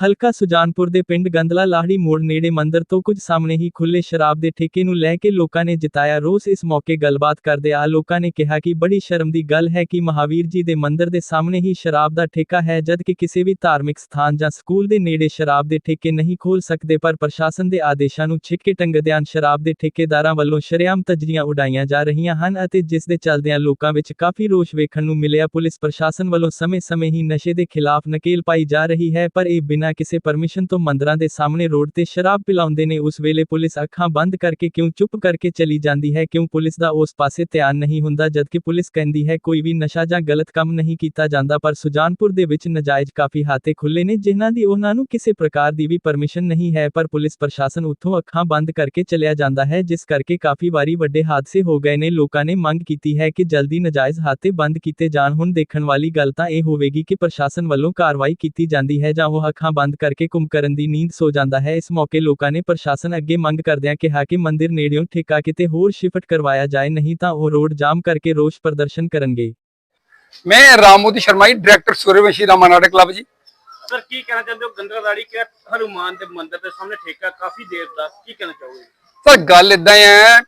ਹਲਕਾ ਸੁਜਾਨਪੁਰ ਦੇ ਪਿੰਡ ਗੰਦਲਾ ਲਾਹੜੀ ਮੋੜ ਨੇੜੇ ਮੰਦਰ ਤੋਂ ਕੁਝ ਸਾਹਮਣੇ ਹੀ ਖੁੱਲੇ ਸ਼ਰਾਬ ਦੇ ਠੇਕੇ ਨੂੰ ਲੈ ਕੇ ਲੋਕਾਂ ਨੇ ਜਿਤਾਇਆ ਰੋਸ। ਇਸ ਮੌਕੇ ਗੱਲਬਾਤ ਕਰਦੇ ਆ ਲੋਕਾਂ ਨੇ ਕਿਹਾ ਕਿ ਬੜੀ ਸ਼ਰਮ ਦੀ ਗੱਲ ਹੈ ਕਿ ਮਹਾਵੀਰ ਜੀ ਦੇ ਮੰਦਰ ਦੇ ਸਾਹਮਣੇ ਹੀ ਸ਼ਰਾਬ ਦਾ ਠੇਕਾ ਹੈ, ਜਦ ਕਿ ਕਿਸੇ ਵੀ ਧਾਰਮਿਕ ਸਥਾਨ ਜਾਂ ਸਕੂਲ ਦੇ ਨੇੜੇ ਸ਼ਰਾਬ ਦੇ ਠੇਕੇ ਨਹੀਂ ਖੋਲ ਸਕਦੇ, ਪਰ ਪ੍ਰਸ਼ਾਸਨ ਦੇ ਆਦੇਸ਼ਾਂ ਨੂੰ ਛਿੱਕੇ ਟੰਗਦਿਆਂ ਸ਼ਰਾਬ ਦੇ ਠੇਕੇਦਾਰਾਂ ਵੱਲੋਂ ਸ਼ਰੇਆਮ ਤਜਰੀਆਂ ਉਡਾਈਆਂ ਜਾ ਰਹੀਆਂ ਹਨ ਅਤੇ ਜਿਸ ਦੇ ਚੱਲਦਿਆਂ ਲੋਕਾਂ ਵਿੱਚ ਕਾਫੀ ਰੋਸ਼ ਵੇਖਣ ਨੂੰ ਮਿਲਿਆ। ਪੁਲਿਸ ਪ੍ਰਸ਼ਾਸਨ ਵੱਲੋਂ ਸਮੇਂ-ਸਮੇਂ ਹੀ ਨਸ਼ੇ ਦੇ ਖਿਲਾਫ ਨਕੇਲ ਪਾਈ ਜਾ ਰਹੀ ਹੈ, ਪਰ ਇਹ ਬਿਨਾਂ ਕਿਸੇ ਪਰਮਿਸ਼ਨ ਤੋਂ ਮੰਦਰਾਂ ਦੇ ਸਾਹਮਣੇ ਰੋਡ ਤੇ ਸ਼ਰਾਬ ਪਿਲਾਉਂਦੇ ਨੇ, ਉਸ ਵੇਲੇ ਪੁਲਿਸ ਅੱਖਾਂ ਬੰਦ ਕਰਕੇ ਕਿਉਂ ਚੁੱਪ ਕਰਕੇ ਚਲੀ ਜਾਂਦੀ ਹੈ? ਕਿਉਂ ਪੁਲਿਸ ਦਾ ਉਸ ਪਾਸੇ ਧਿਆਨ ਨਹੀਂ ਹੁੰਦਾ, ਜਦਕਿ ਪੁਲਿਸ ਕਹਿੰਦੀ ਹੈ, ਕੋਈ ਵੀ ਨਸ਼ਾ ਜਾਂ ਗਲਤ ਕੰਮ ਨਹੀਂ ਕੀਤਾ ਜਾਂਦਾ, ਪਰ ਸੁਜਾਨਪੁਰ ਦੇ ਵਿੱਚ ਨਜਾਇਜ਼ ਕਾਫੀ ਹਾਤੇ ਖੁੱਲੇ ਨੇ, ਜਿਨ੍ਹਾਂ ਦੀ ਉਹਨਾਂ ਨੂੰ ਕਿਸੇ ਪ੍ਰਕਾਰ ਦੀ ਵੀ ਪਰਮਿਸ਼ਨ ਨਹੀਂ ਹੈ, ਪਰ ਪੁਲਿਸ ਪ੍ਰਸ਼ਾਸਨ ਉੱਥੋਂ ਅੱਖਾਂ ਬੰਦ ਕਰਕੇ ਚਲਿਆ ਜਾਂਦਾ ਹੈ, ਜਿਸ ਕਰਕੇ ਕਾਫੀ ਵਾਰੀ ਵੱਡੇ ਹਾਦਸੇ ਹੋ ਗਏ ਨੇ। ਲੋਕਾਂ ਨੇ ਮੰਗ ਕੀਤੀ ਹੈ ਕਿ ਜਲਦੀ ਨਜਾਇਜ਼ ਹਾਤੇ ਬੰਦ ਕੀਤੇ ਜਾਣ। ਹੁਣ ਦੇਖਣ ਵਾਲੀ ਗੱਲ ਤਾਂ ਇਹ ਹੋਵੇਗੀ ਕਿ ਪ੍ਰਸ਼ਾਸਨ ਵੱਲੋਂ ਕਾਰਵਾਈ ਕੀਤੀ ਜਾਂਦੀ ਹੈ ਜਾਂ ਉਹ ਅੱਖਾਂ ਬੰਦ ਕਰਕੇ ਘੁੰਮ ਕਰਨ ਦੀ ਨੀਂਦ ਸੋ ਜਾਂਦਾ ਹੈ। ਇਸ ਮੌਕੇ ਲੋਕਾਂ ਨੇ ਪ੍ਰਸ਼ਾਸਨ ਅੱਗੇ ਮੰਗ ਕਰਦਿਆਂ ਕਿਹਾ ਕਿ ਮੰਦਿਰ ਨੇੜਿਓਂ ਠੇਕਾ ਕਿਤੇ ਹੋਰ ਸ਼ਿਫਟ ਕਰਵਾਇਆ ਜਾਏ ਨਹੀਂ ਤਾਂ ਉਹ ਰੋਡ ਜਾਮ ਕਰਕੇ ਰੋਸ ਪ੍ਰਦਰਸ਼ਨ ਕਰਨਗੇ। ਮੈਂ Ramoti Sharma ji director Suryavanshi Ramanatak club ji. Sir ਕੀ ਕਹਿਣਾ ਚਾਹੁੰਦੇ ਹੋ? ਗੰਦਰਾਦਾੜੀ ਕਿ ਹਨੂਮਾਨ ਦੇ ਮੰਦਿਰ ਦੇ ਸਾਹਮਣੇ ਠੇਕਾ ਕਾਫੀ ਦੇਰ ਦਾ। ਕੀ ਕਹਿਣਾ ਚਾਹੋਗੇ? ਸਰ ਗੱਲ ਇਦਾਂ ਹੈ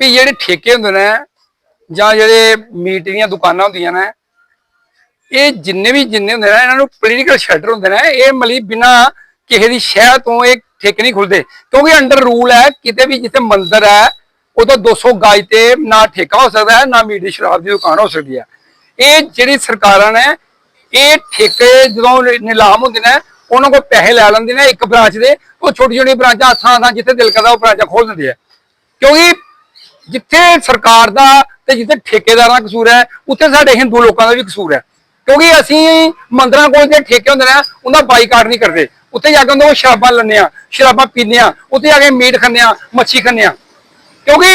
ਵੀ ਜਿਹੜੇ ਠੇਕੇ ਹੁੰਦੇ ਨੇ ਜਾਂ ਜਿਹੜੇ ਮੀਟ ਦੀਆਂ ਦੁਕਾਨਾਂ ਹੁੰਦੀਆਂ ਨੇ ਇਹ ਜਿੰਨੇ ਵੀ ਜਿੰਨੇ ਹੁੰਦੇ ਨੇ ਇਹਨਾਂ ਨੂੰ ਪੋਲੀਟੀਕਲ ਸ਼ੈਲਟਰ ਹੁੰਦੇ ਨੇ, ਇਹ ਮਲੀ ਬਿਨਾ ਕਿਸੇ ਦੀ ਸ਼ਹਿ ਤੋਂ ਇਹ ਠੇਕੇ ਨਹੀਂ ਖੁੱਲਦੇ। ਕਿਉਂਕਿ ਅੰਡਰ ਰੂਲ ਹੈ, ਕਿਤੇ ਵੀ ਜਿੱਥੇ ਮੰਦਰ ਹੈ ਉਦੋਂ 200 ਗਾਜ ਤੇ ਨਾ ਠੇਕਾ ਹੋ ਸਕਦਾ ਹੈ, ਨਾ ਮੀਟ ਸ਼ਰਾਬ ਦੀ ਦੁਕਾਨ ਹੋ ਸਕਦੀ ਹੈ। ਇਹ ਜਿਹੜੀ ਸਰਕਾਰਾਂ ਨੇ, ਇਹ ਠੇਕੇ ਜਦੋਂ ਨਿਲਾਮ ਹੁੰਦੇ ਨੇ, ਉਹਨਾਂ ਕੋਲ ਪੈਸੇ ਲੈ ਲੈਂਦੇ ਨੇ ਇੱਕ ਬ੍ਰਾਂਚ ਦੇ, ਉਹ ਛੋਟੀ ਛੋਟੀ ਬ੍ਰਾਂਚਾਂ ਥਾਂ ਥਾਂ ਜਿੱਥੇ ਦਿਲ ਕਰਦਾ ਉਹ ਬ੍ਰਾਂਚਾਂ ਖੋਲ ਦਿੰਦੇ ਆ। ਕਿਉਂਕਿ ਜਿੱਥੇ ਸਰਕਾਰ ਦਾ ਤੇ ਜਿੱਥੇ ਠੇਕੇਦਾਰਾਂ ਦਾ ਕਸੂਰ ਹੈ, ਉੱਥੇ ਸਾਡੇ ਹਿੰਦੂ ਲੋਕਾਂ ਦਾ ਵੀ ਕਸੂਰ ਹੈ। ਕਿਉਂਕਿ ਅਸੀਂ ਮੰਦਰਾਂ ਕੋਲ ਜਿਹੜੇ ਠੇਕੇ ਹੁੰਦੇ ਨੇ ਉਹਦਾ ਬਾਈਕਾਟ ਨਹੀਂ ਕਰਦੇ। ਉੱਥੇ ਜਾ ਕੇ ਉਹਨਾਂ ਕੋਲ ਸ਼ਰਾਬਾਂ ਲੈਂਦੇ ਆ ਸ਼ਰਾਬਾਂ ਪੀਂਦੇ ਆ ਉੱਥੇ ਜਾ ਕੇ ਮੀਟ ਖਾਂਦੇ ਆ ਮੱਛੀ ਖਾਂਦੇ ਆ ਕਿਉਂਕਿ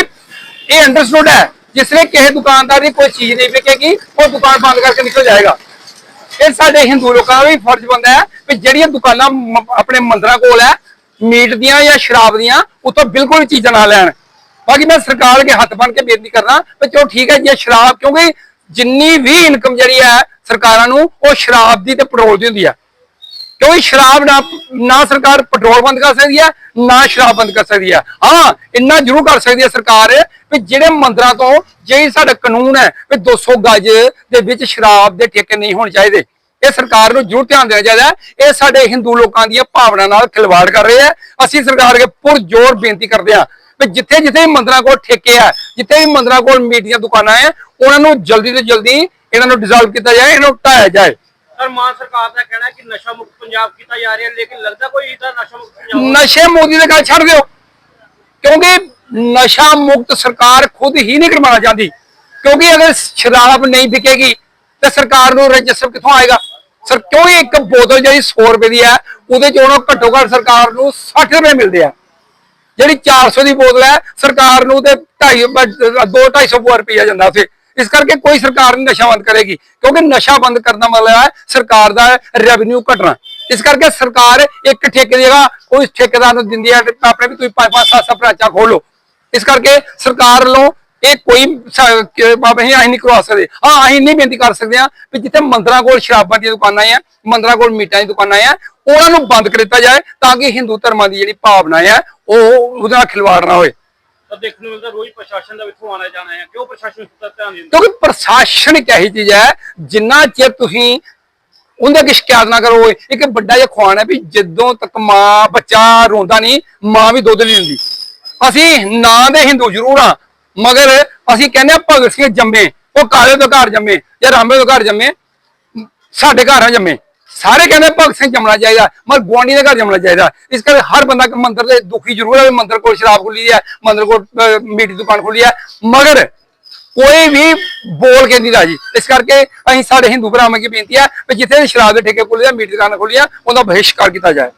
ਇਹ ਅੰਡਰਸਟੂਡ ਹੈ, ਜਿਸ ਨੇ ਕਿਸੇ ਦੁਕਾਨਦਾਰ ਦੀ ਕੋਈ ਚੀਜ਼ ਨਹੀਂ ਵਿਕੇਗੀ, ਉਹ ਦੁਕਾਨ ਬੰਦ ਕਰਕੇ ਨਿਕਲ ਜਾਏਗਾ। ਇਹ ਸਾਡੇ ਹਿੰਦੂ ਲੋਕਾਂ ਦਾ ਵੀ ਫਰਜ਼ ਬਣਦਾ ਹੈ ਕਿ ਜਿਹੜੀਆਂ ਦੁਕਾਨਾਂ ਆਪਣੇ ਮੰਦਰਾਂ ਕੋਲ ਹੈ, ਮੀਟ ਦੀਆਂ ਜਾਂ ਸ਼ਰਾਬ ਦੀਆਂ ਉਤੋਂ ਬਿਲਕੁਲ ਵੀ ਚੀਜ਼ਾਂ ਨਾ ਲੈਣ। ਬਾਕੀ ਮੈਂ ਸਰਕਾਰ ਅੱਗੇ ਹੱਥ ਬਣ ਕੇ ਬੇਨਤੀ ਕਰਦਾ ਕਿ ਚਲੋ ਠੀਕ ਹੈ, ਜੇ ਸ਼ਰਾਬ, ਕਿਉਂਕਿ ਜਿੰਨੀ ਵੀ ਇਨਕਮ ਜਿਹੜੀ ਹੈ ਸਰਕਾਰਾਂ ਨੂੰ, ਉਹ ਸ਼ਰਾਬ ਦੀ ਤੇ ਪੈਟਰੋਲ ਦੀ ਹੁੰਦੀ ਹੈ ਕਿਉਂਕਿ ਸ਼ਰਾਬ ਨਾ ਨਾ ਸਰਕਾਰ ਪੈਟਰੋਲ ਬੰਦ ਕਰ ਸਕਦੀ ਹੈ ਨਾ ਸ਼ਰਾਬ ਬੰਦ ਕਰ ਸਕਦੀ ਹੈ ਹਾਂ, ਇੰਨਾ ਜ਼ਰੂਰ ਕਰ ਸਕਦੀ ਹੈ ਸਰਕਾਰ ਵੀ ਜਿਹੜੇ ਮੰਦਰਾਂ ਤੋਂ ਜਿਹੜੀ ਸਾਡਾ ਕਾਨੂੰਨ ਹੈ ਵੀ 200 ਗਜ ਦੇ ਵਿੱਚ ਸ਼ਰਾਬ ਦੇ ਠੇਕੇ ਨਹੀਂ ਹੋਣੇ ਚਾਹੀਦੇ, ਇਹ ਸਰਕਾਰ ਨੂੰ ਜ਼ਰੂਰ ਧਿਆਨ ਦੇਣਾ ਚਾਹੀਦਾ ਇਹ ਸਾਡੇ ਹਿੰਦੂ ਲੋਕਾਂ ਦੀਆਂ ਭਾਵਨਾ ਨਾਲ ਖਿਲਵਾੜ ਕਰ ਰਹੇ ਆ। ਅਸੀਂ ਸਰਕਾਰ ਅੱਗੇ ਪੁਰ ਜ਼ੋਰ ਬੇਨਤੀ ਕਰਦੇ ਹਾਂ ਵੀ ਜਿੱਥੇ ਜਿੱਥੇ ਮੰਦਰਾਂ ਕੋਲ ਠੇਕੇ ਆ, ਜਿੱਥੇ ਵੀ ਮੰਦਰਾਂ ਕੋਲ ਮੀਟ ਦੀਆਂ ਦੁਕਾਨਾਂ ਆ, ਉਹਨਾਂ ਨੂੰ ਜਲਦੀ ਤੋਂ ਜਲਦੀ ਇਹਨਾਂ ਨੂੰ ਡਿਸੋਲਵ ਕੀਤਾ ਜਾਏ ਇਹਨਾਂ ਨੂੰ ਢਾਇਆ ਜਾਏ। ਸਰ ਮਾਨ ਸਰਕਾਰ ਦਾ ਕਹਿਣਾ ਕਿ ਨਸ਼ਾ ਮੁਕਤ ਪੰਜਾਬ ਕੀਤਾ ਜਾ ਰਿਹਾ ਲੇਕਿਨ ਲੱਗਦਾ ਕੋਈ ਇਹਦਾ ਨਸ਼ਾ ਮੁਕਤ ਪੰਜਾਬ? ਨਸ਼ੇ ਮੋਦੀ ਦੇ ਗੱਲ ਛੱਡ ਦਿਓ। ਕਿਉਂਕਿ ਨਸ਼ਾ ਮੁਕਤ ਸਰਕਾਰ ਖੁਦ ਹੀ ਨਹੀਂ ਕਰਵਾਉਣਾ ਚਾਹੁੰਦੀ। ਕਿਉਂਕਿ ਅਗਰ ਸ਼ਰਾਬ ਨਹੀਂ ਵਿਕੇਗੀ ਤੇ ਸਰਕਾਰ ਨੂੰ ਰਜਿਸਟਰ ਕਿੱਥੋਂ ਆਏਗਾ? ਸਰ ਕਿਉਂ ਇੱਕ ਬੋਤਲ ਜਿਹੜੀ 100 ਰੁਪਏ ਦੀ ਹੈ ਉਹਦੇ ਚ ਘੱਟੋ ਘੱਟ ਸਰਕਾਰ ਨੂੰ 60 ਰੁਪਏ ਮਿਲਦੇ ਆ। ਜਿਹੜੀ 400 ਦੀ ਬੋਤਲ ਹੈ ਸਰਕਾਰ ਨੂੰ ਤੇ 2.5 2 250 ਰੁਪਏ ਜਾਂਦਾ ਉਥੇ। ਇਸ ਕਰਕੇ ਕੋਈ ਸਰਕਾਰ ਨਹੀਂ ਨਸ਼ਾ ਬੰਦ ਕਰੇਗੀ, ਕਿਉਂਕਿ ਨਸ਼ਾ ਬੰਦ ਕਰਨ ਵਾਲਾ ਹੈ ਸਰਕਾਰ ਦਾ ਰੈਵਨਿਊ ਘਟਣਾ। ਇਸ ਕਰਕੇ ਸਰਕਾਰ ਇੱਕ ਠੇਕੇ ਦੀ ਕੋਈ ਠੇਕੇਦਾਰ ਨੂੰ ਦਿੰਦੀ ਹੈ ਆਪਣੇ ਵੀ ਤੁਸੀਂ ਪੰਜ ਪੰਜ, ਸੱਤ ਸੱਤ ਬ੍ਰਾਂਚਾਂ ਖੋਲੋ। ਇਸ ਕਰਕੇ ਸਰਕਾਰ ਵੱਲੋਂ ਇਹ ਕੋਈ ਸ- ਅਸੀਂ ਨਹੀਂ ਕਰਵਾ ਸਕਦੇ। ਹਾਂ, ਅਸੀਂ ਨਹੀਂ ਬੇਨਤੀ ਕਰ ਸਕਦੇ ਹਾਂ ਵੀ ਜਿੱਥੇ ਮੰਦਰਾਂ ਕੋਲ ਸ਼ਰਾਬਾਂ ਦੀਆਂ ਦੁਕਾਨਾਂ ਆ ਮੰਦਰਾਂ ਕੋਲ ਮੀਟਾਂ ਦੀਆਂ ਦੁਕਾਨਾਂ ਆ ਉਹਨਾਂ ਨੂੰ ਬੰਦ ਕਰ ਦਿੱਤਾ ਜਾਏ ਤਾਂ ਕਿ ਹਿੰਦੂ ਧਰਮਾਂ ਦੀ ਜਿਹੜੀ ਭਾਵਨਾ ਹੈ ਉਹ ਉਹਦੇ ਨਾਲ ਖਿਲਵਾੜ ਨਾ ਹੋਏ। ਤਾਂ ਦੇਖਣ ਨੂੰ ਮਿਲਦਾ ਰੋਜ਼ ਪ੍ਰਸ਼ਾਸਨ ਦਾ ਇੱਥੋਂ ਆਣਾ ਜਾਣਾ ਹੈ। ਕਿਉਂ ਪ੍ਰਸ਼ਾਸਨ ਇਸ ਤਰ੍ਹਾਂ ਧਿਆਨ ਨਹੀਂ ਦਿੰਦਾ? ਕਿਉਂਕਿ ਪ੍ਰਸ਼ਾਸਨ ਇੱਕ ਇਹੀ ਚੀਜ਼ ਹੈ, ਜਿੰਨਾ ਚਿਰ ਤੁਸੀਂ ਉਹਦੇ ਅੱਗੇ ਸ਼ਿਕਾਇਤ ਨਾ ਕਰੋ, ਇੱਕ ਵੱਡਾ ਜਿਹਾ ਖਵਾਨ ਹੈ ਵੀ ਜਦੋਂ ਤੱਕ ਮਾਂ, ਬੱਚਾ ਰੋਂਦਾ ਨਹੀਂ, ਮਾਂ ਵੀ ਦੁੱਧ ਨਹੀਂ ਦਿੰਦੀ। ਅਸੀਂ ਨਾਂ ਦੇ ਹਿੰਦੂ ਜ਼ਰੂਰ ਆ ਮਗਰ ਅਸੀਂ ਕਹਿੰਦੇ ਆ ਭਗਤ ਸਿੰਘ ਜੰਮੇ, ਉਹ ਕਾਲੇ ਤੋਂ ਘਰ ਜੰਮੇ ਜਾਂ ਰਾਮੇ ਤੋਂ ਘਰ ਜੰਮੇ, ਸਾਡੇ ਘਰ ਆ ਜੰਮੇ। ਸਾਰੇ ਕਹਿੰਦੇ ਭਗਤ ਸਿੰਘ ਜੰਮਣਾ ਚਾਹੀਦਾ ਮगर ਗੁਆਂਢੀ ਦੇ ਘਰ ਜੰਮਣਾ ਚਾਹੀਦਾ। ਇਸ ਕਰਕੇ ਹਰ ਬੰਦਾ ਮੰਦਰ ਦੇ ਦੁਖੀ ਜ਼ਰੂਰ ਹੈ ਮੰਦਰ ਕੋਲ ਸ਼ਰਾਬ ਖੁੱਲੀ ਹੈ ਮੰਦਰ ਕੋਲ ਮੀਟ ਦੀ ਦੁਕਾਨ ਖੁੱਲੀ ਹੈ ਮਗਰ ਕੋਈ ਵੀ ਬੋਲ ਕੇ ਨਹੀਂ ਰਾਜੀ। ਇਸ ਕਰਕੇ ਅਸੀਂ ਸਾਡੇ ਹਿੰਦੂ ਭਰਾਵਾਂ ਕੀ ਬੇਨਤੀ ਹੈ ਕਿ ਜਿੱਥੇ ਸ਼ਰਾਬ ਦੇ ਠੇਕੇ ਖੁੱਲੇ ਆ ਮੀਟ ਦੀ ਦੁਕਾਨ ਖੁੱਲੀ ਆ ਉਹਦਾ ਬਹਿਸ਼ਕਾਰ ਕੀਤਾ ਜਾਏ।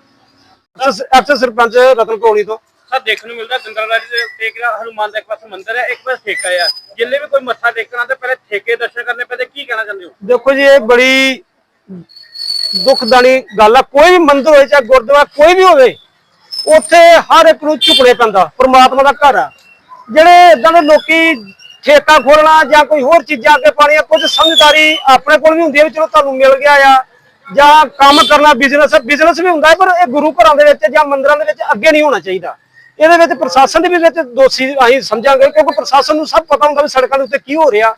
ਐਫਸਰ ਸਰਪੰਚ ਰਤਨ ਕੋਣੀ ਤੋਂ। ਸਰ ਦੇਖਣ ਨੂੰ ਮਿਲਦਾ ਗੰਦਰਾਦਾੜੀ ਦੇ ਟੇਕ ਹਨੂਮਾਨ ਦਾ ਇੱਕ ਪਾਸੇ ਮੰਦਿਰ ਹੈ ਇੱਕ ਪਾਸੇ ਠੇਕਾ ਹੈ। ਜਿੰਨੇ ਵੀ ਕੋਈ ਮੱਥਾ ਟੇਕਣਾ ਤੇ ਪਹਿਲੇ ਠੇਕੇ ਦਰਸ਼ਨ ਕਰਨੇ ਪੈਂਦੇ ਕੀ ਕਹਿਣਾ ਚਾਹੁੰਦੇ ਹੋ? ਦੇਖੋ ਜੀ ਇਹ ਬੜੀ ਦੁਖਦਾਨੀ ਗੱਲ ਆ, ਕੋਈ ਵੀ ਮੰਦਿਰ ਹੋਵੇ ਚਾਹੇ ਗੁਰਦੁਆਰਾ ਕੋਈ ਵੀ ਹੋਵੇ, ਉੱਥੇ ਹਰ ਇੱਕ ਨੂੰ ਝੁਕਣੇ ਪੈਂਦਾ, ਪ੍ਰਮਾਤਮਾ ਦਾ ਘਰ ਆ। ਜਿਹੜੇ ਇਦਾਂ ਦੇ ਲੋਕੀ ਠੇਕਾ ਖੋਲਣਾ ਜਾਂ ਕੋਈ ਹੋਰ ਚੀਜ਼ਾਂ ਅੱਗੇ ਪਾਣੀਆਂ ਕੁਝ ਸਮਝਦਾਰੀ ਆਪਣੇ ਕੋਲ ਵੀ ਹੁੰਦੀ ਹੈ ਵੀ ਚਲੋ ਤੁਹਾਨੂੰ ਮਿਲ ਗਿਆ ਆ, ਜਾਂ ਕੰਮ ਕਰਨਾ ਬਿਜ਼ਨਸ ਬਿਜ਼ਨਸ ਵੀ ਹੁੰਦਾ, ਪਰ ਇਹ ਗੁਰੂ ਘਰਾਂ ਦੇ ਵਿੱਚ ਜਾਂ ਮੰਦਿਰਾਂ ਦੇ ਵਿੱਚ ਅੱਗੇ ਨਹੀਂ ਹੋਣਾ ਚਾਹੀਦਾ। ਇਹਦੇ ਵਿੱਚ ਪ੍ਰਸ਼ਾਸਨ ਦੇ ਵੀ ਵਿੱਚ ਦੋਸ਼ੀ ਅਸੀਂ ਸਮਝਾਂਗੇ, ਕਿਉਂਕਿ ਪ੍ਰਸ਼ਾਸਨ ਨੂੰ ਸਭ ਪਤਾ ਹੁੰਦਾ ਵੀ ਸੜਕਾਂ ਦੇ ਉੱਤੇ ਕੀ ਹੋ ਰਿਹਾ।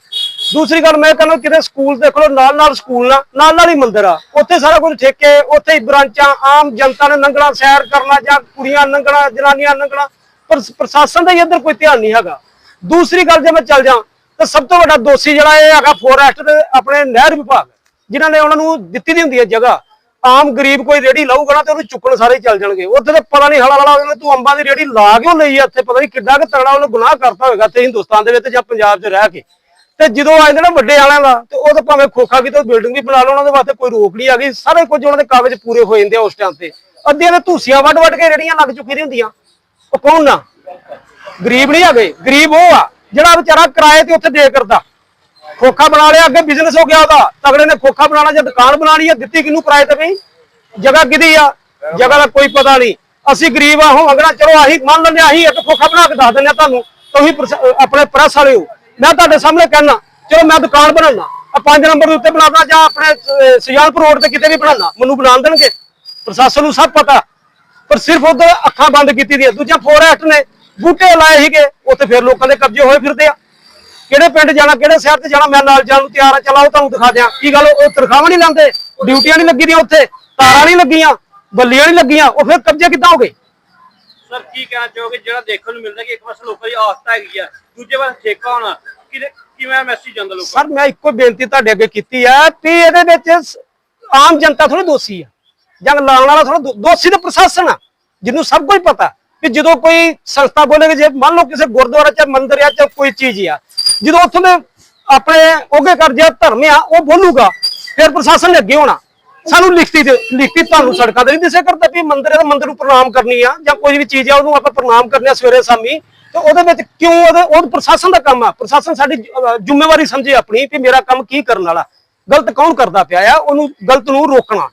ਦੂਸਰੀ ਗੱਲ ਮੈਂ ਕਹਿੰਦਾ ਕਿਤੇ ਸਕੂਲ ਦੇਖ ਲਓ ਨਾਲ ਨਾਲ ਸਕੂਲ ਨਾਲ ਨਾਲ ਨਾਲ ਹੀ ਮੰਦਿਰ ਆ। ਉੱਥੇ ਸਾਰਾ ਕੁਝ ਠੇਕੇ, ਉੱਥੇ ਹੀ ਬ੍ਰਾਂਚਾਂ, ਆਮ ਜਨਤਾ ਨੇ ਲੰਘਣਾ ਸੈਰ ਕਰਨਾ ਜਾਂ ਕੁੜੀਆਂ ਲੰਘਣਾ ਜਨਾਨੀਆਂ ਲੰਘਣਾ ਪਰ ਪ੍ਰਸ਼ਾਸਨ ਦਾ ਹੀ ਇੱਧਰ ਕੋਈ ਧਿਆਨ ਨਹੀਂ ਹੈਗਾ। ਦੂਸਰੀ ਗੱਲ ਜੇ ਮੈਂ ਚੱਲ ਜਾ ਤਾਂ ਸਭ ਤੋਂ ਵੱਡਾ ਦੋਸ਼ੀ ਜਿਹੜਾ ਇਹ ਹੈਗਾ ਫੋਰੈਸਟ ਦੇ ਆਪਣੇ ਨਹਿਰ ਵਿਭਾਗ, ਜਿਨ੍ਹਾਂ ਨੇ ਉਹਨਾਂ ਨੂੰ ਦਿੱਤੀ ਦੀ ਹੁੰਦੀ ਹੈ ਜਗ੍ਹਾ। ਆਮ ਗਰੀਬ ਕੋਈ ਰੇੜੀ ਲਾਊਗਾ ਨਾ ਤੇ ਉਹਨੂੰ ਚੁੱਕਣ ਸਾਰੇ ਹੀ ਚੱਲ ਜਾਣਗੇ। ਉੱਥੇ ਤੇ ਪਤਾ ਨਹੀਂ ਹਲਾ ਹਲਾ ਹੋ ਤੂੰ ਅੰਬਾਂ ਦੀ ਰੇੜੀ ਲਾ ਕਿਉਂ ਲਈ ਆ ਇੱਥੇ? ਪਤਾ ਨਹੀਂ ਕਿੱਡਾ ਕਿ ਤਗੜਾ ਉਹਨੇ ਗੁਨਾਹ ਕਰਤਾ ਹੋਵੇਗਾ ਤੇ ਹਿੰਦੁਸਤਾਨ ਦੇ ਵਿੱਚ ਜਾਂ ਪੰਜਾਬ 'ਚ ਰਹਿ ਕੇ। ਤੇ ਜਦੋਂ ਆ ਜਾਂਦੇ ਨਾ ਵੱਡੇ ਵਾਲਿਆਂ ਦਾ, ਤੇ ਉਹ ਤਾਂ ਭਾਵੇਂ ਖੋਖਾ ਕਿਤੇ ਬਿਲਡਿੰਗ ਵੀ ਬਣਾ ਲਓ ਉਹਨਾਂ ਦੇ ਵਾਸਤੇ ਕੋਈ ਰੋਕ ਨਹੀਂ ਆ ਗਈ। ਸਾਰੇ ਕੁਝ ਉਹਨਾਂ ਦੇ ਕਾਗਜ਼ ਪੂਰੇ ਹੋ ਜਾਂਦੇ ਆ ਉਸ ਟਾਈਮ ਤੇ। ਅੱਧੀਆਂ ਦੇ ਧੂਸੀਆਂ ਵੱਢ ਵੱਢ ਕੇ ਰੇੜੀਆਂ ਲੱਗ ਚੁੱਕੀ ਦੀਆਂ ਹੁੰਦੀਆਂ। ਉਹ ਕੌਣ ਨਾ ਗਰੀਬ ਨਹੀਂ ਹੈਗੇ। ਗਰੀਬ ਉਹ ਆ, ਜਿਹੜਾ ਵਿਚਾਰਾ ਕਿਰਾਏ ਤੇ ਉੱਥੇ ਦੇ ਕਰਦਾ ਖੋਖਾ ਬਣਾ ਲਿਆ, ਅੱਗੇ ਬਿਜ਼ਨਸ ਹੋ ਗਿਆ ਉਹਦਾ। ਤਗੜੇ ਨੇ ਖੋਖਾ ਬਣਾਉਣਾ ਜਾਂ ਦੁਕਾਨ ਬਣਾਣੀ ਆ, ਦਿੱਤੀ ਕਿਹਨੂੰ ਕਿਰਾਏ ਤੇ ਬਈ? ਜਗ੍ਹਾ ਕਿਹਦੀ ਆ? ਜਗ੍ਹਾ ਦਾ ਕੋਈ ਪਤਾ ਨਹੀਂ। ਅਸੀਂ ਗਰੀਬ ਆ ਹੋ ਅਗਲਾ ਚਲੋ ਆਹੀ ਮੰਨ ਲੈਂਦੇ ਆਹੀ ਇੱਕ ਖੋਖਾ ਬਣਾ ਕੇ ਦੱਸ ਦਿੰਦੇ ਆ ਤੁਹਾਨੂੰ। ਤੁਸੀਂ ਆਪਣੇ ਪ੍ਰੈਸ ਵਾਲੇ ਹੋ। ਮੈਂ ਤੁਹਾਡੇ ਸਾਹਮਣੇ ਕਹਿਣਾ ਚਲੋ ਮੈਂ ਦੁਕਾਨ ਬਣਾਉਣਾ ਆ ਪੰਜ ਨੰਬਰ ਦੇ ਉੱਤੇ ਬਣਾਉਣਾ ਜਾਂ ਆਪਣੇ ਅਹ, ਰੋਡ ਤੇ ਕਿਤੇ ਵੀ ਬਣਾਉਣਾ ਮੈਨੂੰ ਬਣਾਉਣ ਦੇਣਗੇ। ਪ੍ਰਸ਼ਾਸਨ ਨੂੰ ਸਭ ਪਤਾ। ਪਰ ਸਿਰਫ ਉਧਰ ਅੱਖਾਂ ਬੰਦ ਕੀਤੀ ਦੀਆਂ ਦੂਜਾ ਫੋਰੈਸਟ ਨੇ ਬੂਟੇ ਲਾਏ ਸੀਗੇ ਉੱਥੇ ਫਿਰ ਲੋਕਾਂ ਦੇ ਕਬਜ਼ੇ ਹੋਏ ਫਿਰਦੇ ਆ। ਕਿਹੜੇ ਪਿੰਡ ਜਾਣਾ ਕਿਹੜੇ ਸ਼ਹਿਰ ਤੇ ਜਾਣਾ ਮੈਂ ਨਾਲ ਜਾਣ ਨੂੰ ਤਿਆਰ ਆ ਚਲਾਓ ਤੁਹਾਨੂੰ ਦਿਖਾ ਦਿਆਂ। ਕੀ ਗੱਲ ਉਹ ਤਨਖਾਹਾਂ ਨਹੀਂ ਲਾਉਂਦੇ ਡਿਊਟੀਆਂ ਨਹੀਂ ਲੱਗੀ ਦੀਆਂ ਉੱਥੇ ਤਾਰਾਂ ਨਹੀਂ ਲੱਗੀਆਂ ਬੱਲੀਆਂ ਨਹੀਂ ਲੱਗੀਆਂ ਉਹ ਫਿਰ ਕਬਜ਼ੇ ਕਿੱਦਾਂ ਹੋ ਗਏ? ਸਰ, ਕੀ ਕਹਿਣਾ ਚਾਹੋਗੇ? ਜਿਹੜਾ ਦੇਖਣ ਨੂੰ ਮਿਲਦਾ ਕਿ ਇੱਕ ਪਾਸੇ ਲੋਕਾਂ ਦੀ ਆਸਥਾ ਹੈਗੀ ਆ, ਦੂਜੇ ਪਾਸੇ ਠੇਕਾ ਹੋਣਾ ਕਿਵੇਂ ਮੈਸੇਜ ਜਾਂਦਾ ਲੋਕਾਂ ਸਰ, ਮੈਂ ਇੱਕੋ ਬੇਨਤੀ ਤੁਹਾਡੇ ਅੱਗੇ ਕੀਤੀ ਆ ਕਿ ਇਹਦੇ ਵਿੱਚ ਆਮ ਜਨਤਾ ਥੋੜੀ ਦੋਸ਼ੀ ਆ। ਜੰਗ ਲਾਉਣ ਵਾਲਾ ਥੋੜਾ ਦੋਸ਼ੀ ਤਾਂ ਪ੍ਰਸ਼ਾਸਨ ਆ, ਜਿਹਨੂੰ ਸਭ ਕੁਝ ਪਤਾ ਕਿ ਜਦੋਂ ਕੋਈ ਸੰਸਥਾ ਬੋਲੇਗੀ, ਜੇ ਮੰਨ ਲਓ ਕਿਸੇ ਗੁਰਦੁਆਰਾ ਚ, ਮੰਦਿਰ ਆ ਚ ਕੋਈ ਚੀਜ਼ ਆ, ਜਦੋਂ ਉੱਥੋਂ ਦੇ ਆਪਣੇ ਉਹਗੇ ਕਰ ਜਿਹੜਾ ਧਰਮ ਆ, ਉਹ ਬੋਲੂਗਾ, ਫਿਰ ਪ੍ਰਸ਼ਾਸਨ ਨੇ ਅੱਗੇ ਹੋਣਾ। ਸਾਨੂੰ ਲਿਖਤੀ ਦੇ ਲਿਖਤੀ ਤੁਹਾਨੂੰ ਸੜਕਾਂ ਤੇ ਨਹੀਂ ਦਿਸੇ ਕਰਦਾ ਵੀ ਮੰਦਿਰ ਤਾਂ ਮੰਦਿਰ ਨੂੰ ਪ੍ਰਣਾਮ ਕਰਨੀ ਆ ਜਾਂ ਕੋਈ ਵੀ ਚੀਜ਼ ਆ ਉਹਨੂੰ ਆਪਾਂ ਪ੍ਰਣਾਮ ਕਰਨੇ ਆ ਸਵੇਰੇ ਸ਼ਾਮੀ। ਤੇ ਉਹਦੇ ਵਿੱਚ ਕਿਉਂ ਉਹਦੇ ਉਹ ਪ੍ਰਸ਼ਾਸਨ ਦਾ ਕੰਮ ਆ। ਪ੍ਰਸ਼ਾਸਨ ਸਾਡੀ ਜ਼ਿੰਮੇਵਾਰੀ ਸਮਝੇ ਆਪਣੀ ਕਿ ਮੇਰਾ ਕੰਮ ਕੀ ਕਰਨ ਵਾਲਾ। ਗਲਤ ਕੌਣ ਕਰਦਾ ਪਿਆ ਆ? ਉਹਨੂੰ ਗਲਤ ਨੂੰ ਰੋਕਣਾ।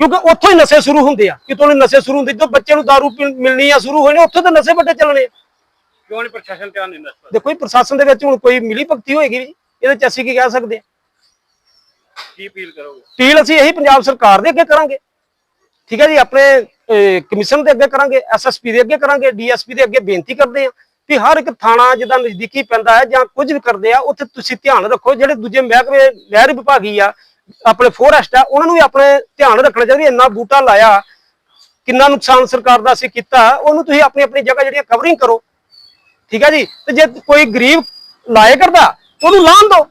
ਕਿਉਂਕਿ ਉੱਥੋਂ ਹੀ ਨਸ਼ੇ ਸ਼ੁਰੂ ਹੁੰਦੇ ਆ। ਕਿਤੋਂ ਨੇ ਨਸ਼ੇ ਸ਼ੁਰੂ ਹੁੰਦੇ ਜਦੋਂ ਬੱਚੇ ਨੂੰ ਦਾਰੂ ਪੀਣ ਮਿਲਣੀ ਆ ਸ਼ੁਰੂ ਹੋਣੇ ਉੱਥੋਂ ਤਾਂ ਨਸ਼ੇ ਵੱਡੇ ਚੱਲਣੇ ਕਿਉਂ ਨਹੀਂ ਪ੍ਰਸ਼ਾਸਨ ਧਿਆਨ ਦਿੰਦਾ ਦੇਖੋ ਇਹ ਪ੍ਰਸ਼ਾਸਨ ਦੇ ਵਿੱਚ ਹੁਣ ਕੋਈ ਮਿਲੀ ਭਗਤੀ ਹੋਏਗੀ ਇਹਦੇ ਚ ਅਸੀਂ ਕੀ ਕਹਿ ਸਕਦੇ ਆ? ਕੀ ਅਪੀਲ ਕਰੋਗੇ? ਅਪੀਲ ਅਸੀਂ ਇਹੀ ਪੰਜਾਬ ਸਰਕਾਰ ਦੇ ਅੱਗੇ ਕਰਾਂਗੇ। ਠੀਕ ਹੈ ਜੀ, ਆਪਣੇ ਕਮਿਸ਼ਨ ਦੇ ਅੱਗੇ ਕਰਾਂਗੇ ਐਸਐਸਪੀ ਦੇ ਅੱਗੇ ਕਰਾਂਗੇ ਡੀਐਸਪੀ ਦੇ ਅੱਗੇ ਬੇਨਤੀ ਕਰਦੇ ਆ ਕਿ ਹਰ ਇੱਕ ਥਾਣਾ ਜਿਹਦਾ ਨਜ਼ਦੀਕੀ ਪੈਂਦਾ ਹੈ ਜਾਂ ਕੁਝ ਵੀ ਕਰਦੇ ਆ, ਉੱਥੇ ਤੁਸੀਂ ਧਿਆਨ ਰੱਖੋ, ਜਿਹੜੇ ਦੂਜੇ ਮਹਿਕਮੇ ਨਹਿਰ ਵਿਭਾਗੀ ਆ, ਆਪਣੇ ਫੋਰੈਸਟ ਆ, ਉਹਨਾਂ ਨੂੰ ਵੀ ਆਪਣੇ ਧਿਆਨ ਰੱਖਣਾ ਚਾਹੀਦਾ ਇੰਨਾ ਬੂਟਾ ਲਾਇਆ, ਕਿੰਨਾ ਨੁਕਸਾਨ ਸਰਕਾਰ ਦਾ ਅਸੀਂ ਕੀਤਾ, ਉਹਨੂੰ ਤੁਸੀਂ ਆਪਣੀ ਆਪਣੀ ਜਗ੍ਹਾ ਜਿਹੜੀਆਂ ਕਵਰਿੰਗ ਕਰੋ। ਠੀਕ ਹੈ ਜੀ, ਤੇ ਜੇ ਕੋਈ ਗਰੀਬ ਲਾਏ ਕਰਦਾ, ਉਹਨੂੰ ਲਾਣ ਦੋ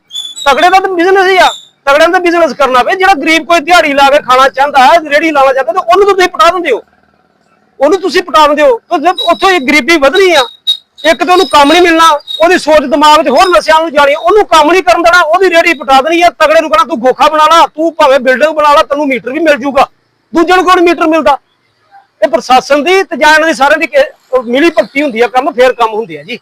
ਤਗੜੇ ਦਾ ਤਾਂ ਬਿਜ਼ਨਸ ਹੀ ਆ। ਤਗੜਿਆਂ ਦਾ ਬਿਜ਼ਨਸ ਕਰਨਾ ਪਏ ਜਿਹੜਾ ਗਰੀਬ ਕੋਈ ਦਿਹਾੜੀ ਲਾ ਕੇ ਖਾਣਾ ਚਾਹੁੰਦਾ ਹੈ, ਰੇੜੀ ਲਾਣਾ ਚਾਹੁੰਦਾ, ਤੇ ਉਹਨੂੰ ਤੁਸੀਂ ਪਟਾ ਦਿੰਦੇ ਹੋ। ਉਹਨੂੰ ਤੁਸੀਂ ਪਟਾ ਦਿੰਦੇ ਹੋ। ਤੇ ਉੱਥੋਂ ਇਹ ਗਰੀਬੀ ਵਧਣੀ ਆ, ਇੱਕ ਤਾਂ ਉਹਨੂੰ ਕੰਮ ਨਹੀਂ ਮਿਲਣਾ, ਉਹਦੀ ਸੋਚ ਦਿਮਾਗ 'ਚ ਹੋਰ ਨਸ਼ਿਆਂ ਨੂੰ ਜਾਣੀ ਉਹਨੂੰ ਕੰਮ ਨਹੀਂ ਕਰਨ ਦੇਣਾ, ਉਹਦੀ ਰੇੜੀ ਪਟਾ ਦੇਣੀ ਆ, ਤਗੜੇ ਨੂੰ ਕਹਣਾ ਤੂੰ ਗੋਖਾ ਬਣਾ ਲਾ, ਤੂੰ ਭਾਵੇਂ ਬਿਲਡਿੰਗ ਬਣਾ ਲਾ, ਤੈਨੂੰ ਮੀਟਰ ਵੀ ਮਿਲ ਜੂਗਾ। ਦੂਜੇ ਨੂੰ ਕੋਣ ਮੀਟਰ ਮਿਲਦਾ? ਇਹ ਪ੍ਰਸ਼ਾਸਨ ਦੀ ਤੇ ਜਾਂ ਦੀ ਸਾਰਿਆਂ ਦੀ ਮਿਲੀ ਭਗਤੀ ਹੁੰਦੀ ਆ, ਕੰਮ ਫੇਰ ਕੰਮ ਹੁੰਦੇ ਆ ਜੀ।